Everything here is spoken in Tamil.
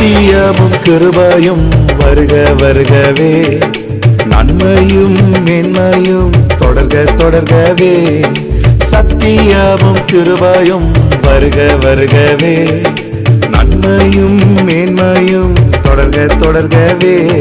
சத்தியமும் கிருபையும் வருக வருகவே. நன்மையும் மென்மையும் தொடர்க தொடர்கவே. சத்தியமும் கிருபையும் வருக வருகவே. நன்மையும் மேன்மையும் தொடர்க தொடர்கவே.